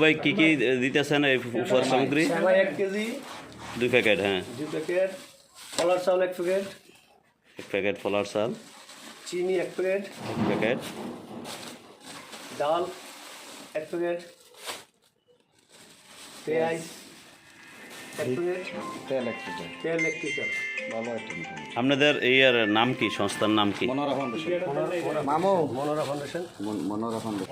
ভাই কী কী দিতেছেন এই উপহার সামগ্রী? এক কেজি। দুই প্যাকেট হ্যাঁ। দুই প্যাকেট কলার চাউল এক প্যাকেট। এক প্যাকেট ফলার চাল। চিনি এক প্যাকেট। এক প্যাকেট। ডাল এক প্যাকেট। পেঁয়াজ এক প্যাকেট। তেল এক লিটার তেল এক লিটার ভালো একটা আপনাদের এই আর নাম কি? সংস্থার নাম কি? মনোরা ফাউন্ডেশন। মামু। মনোরা ফাউন্ডেশন। মনোরা ফাউন্ডেশন।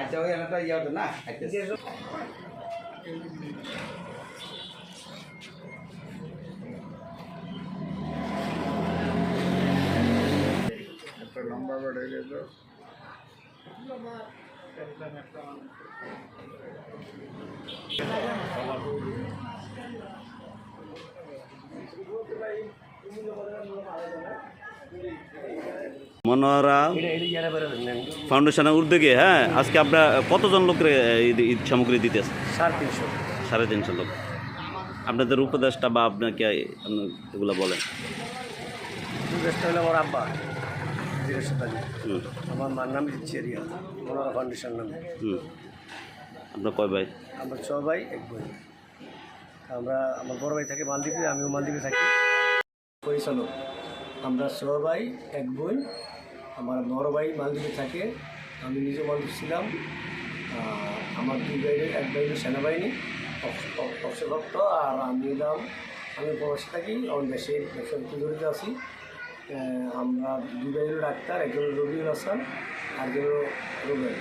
আচ্ছা ওই একটা ইয়ে না? একটা লম্বা বেড়ে গেছে। নেন ফাউন্ডেশনের উদ্যোগে হ্যাঁ? আজকে আপনার কতজন লোকের ঈদ সামগ্রী দিতেছে সাড়ে তিনশো। সাড়ে তিনশো লোক। আপনাদের উপদেশটা বা আপনাকে আপনি এগুলো বলেন। দুধটা হলো আমার আব্বা। আমার মার নাম চেরিয়া মনোরা ফাউন্ডেশন নামে। আপনার কয় ভাই? আমরা ছ ভাই এক বোন আমরা আমার বড় ভাই থাকে মালদ্বীপে আমিও মালদ্বীপে থাকি। পরিচালক। আমরা ছ ভাই এক বোন। আমার বড় ভাই মালদ্বীপে থাকে। আমি নিজে মালদ্বীপ ছিলাম। আমার দুই ভাইয়ের এক ভাইয়ের সেনাবাহিনী অক্ষ- অ- অক্ষভক্ত আর আমি এলাম। আমি প্রবাসে থাকি। আমার দেশের ব্যবসা জড়িত আছি। আমরা ভাইয়ের ডাক্তার, একজন রবিউল হাসান আর একজন রুবেল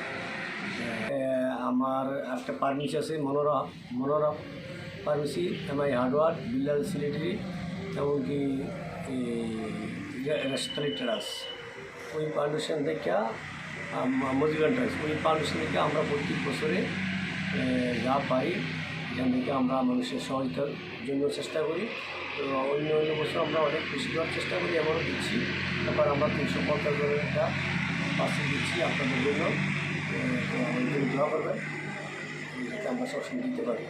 আমার একটা ফার্মেসি আছে Manora Manora pharmacy MI hardware Billal সিলিটারি এমনকি রেস্টালি টেরাস ওই ফাউন্ডেশন থেকে মজিগান ট্রাস ওই ফাউন্ডেশন থেকে আমরা প্রত্যেক বছরে যা পাই, এখান থেকে আমরা মানুষের সহায়তার জন্য চেষ্টা করি। অন্য অন্য বছর আমরা অনেক বেশি দেওয়ার চেষ্টা করি এবারও দিচ্ছি। তারপর আমরা তিনশো পঞ্চাশ জনের একটা পাশে দিচ্ছি আপনাদের জন্য। দোয়া করবেন। যাতে আমরা সবসময় দিতে পারি।